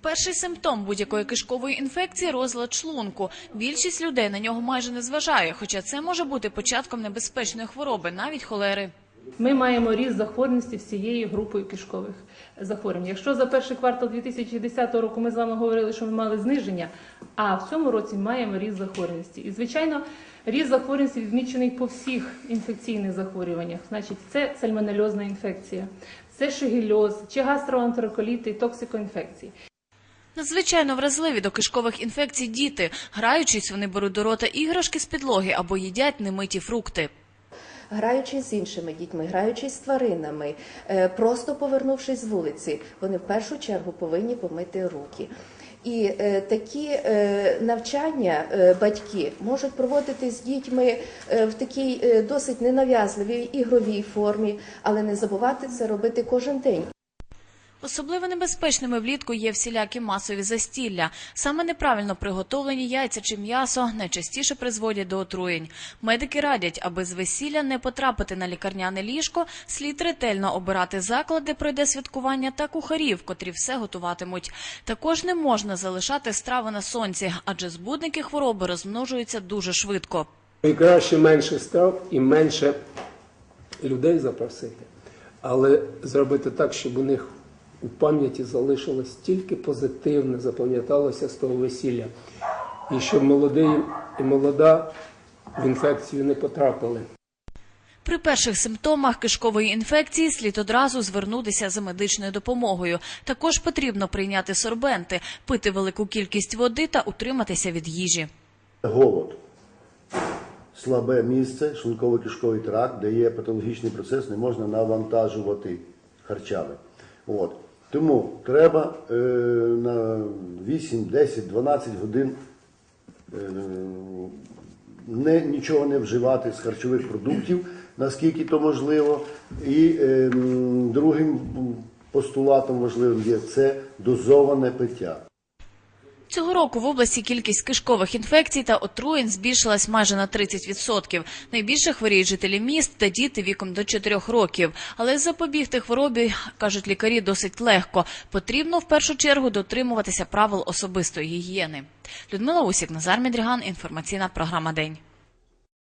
Перший симптом будь-якої кишкової інфекції розлад шлунку. Більшість людей на нього майже не зважає, хоча це може бути початком небезпечної хвороби, навіть холери. Ми маємо ріст захворюваності всією групою кишкових захворювань. Якщо за перший квартал 2010 року ми з вами говорили, що ми мали зниження, а в цьому році маємо ріст захворюваності. І звичайно, ріст захворюваності відмічений по всіх інфекційних захворюваннях. Значить, це сальмонельозна інфекція, це шигельоз, чи гастроентероколіти, токсикоінфекції. Надзвичайно вразливі до кишкових інфекцій діти. Граючись, вони беруть до рота іграшки з підлоги або їдять немиті фрукти. Граючись з іншими дітьми, граючись з тваринами, е, просто повернувшись з вулиці, вони в першу чергу повинні помити руки. І е, такі е, навчання е, батьки можуть проводити з дітьми е, в такій е, досить ненав'язливій ігровій формі, але не забувати це робити кожен день. Особливо небезпечними влітку є всілякі масові застілля. Саме неправильно приготовлені яйця чи м'ясо найчастіше призводять до отруєнь. Медики радять, аби з весілля не потрапити на лікарняне ліжко, слід ретельно обирати заклад, де пройде святкування, та кухарів, котрі все готуватимуть. Також не можна залишати страви на сонці, адже збудники хвороби розмножуються дуже швидко. І краще менше страв і менше людей запросити, але зробити так, щоб у них у пам'яті залишилось тільки позитивне, запам'яталося з того весілля. І щоб молодий і молода в інфекцію не потрапили. При перших симптомах кишкової інфекції слід одразу звернутися за медичною допомогою. Також потрібно прийняти сорбенти, пити велику кількість води та утриматися від їжі. Голод. Слабе місце, шлунково-кишковий тракт, де є патологічний процес, не можна навантажувати харчами. От. Тому треба е, на 8, 10, 12 годин е, не, нічого не вживати з харчових продуктів, наскільки то можливо. І е, другим постулатом важливим є це дозоване пиття. Цього року в області кількість кишкових інфекцій та отруєнь збільшилась майже на 30%. Найбільше хворіють жителі міст та діти віком до 4 років. Але запобігти хворобі, кажуть лікарі, досить легко. Потрібно в першу чергу дотримуватися правил особистої гігієни. Людмила Усік, Назар Медріган, інформаційна програма День.